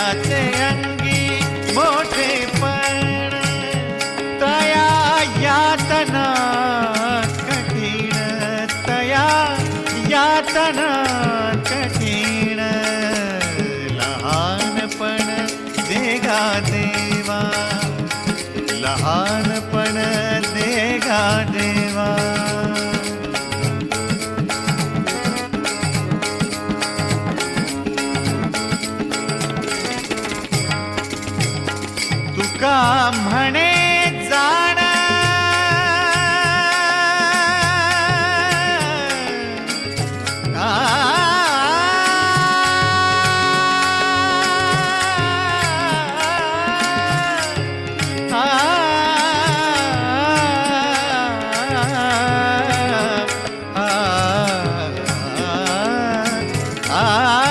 त्याचे अंगी मोठेपण तया यातना कठीण तया यातना कठीण. लहानपण देगा देवा. लहानपण देगा देवा. का म्हणे जाण. आ.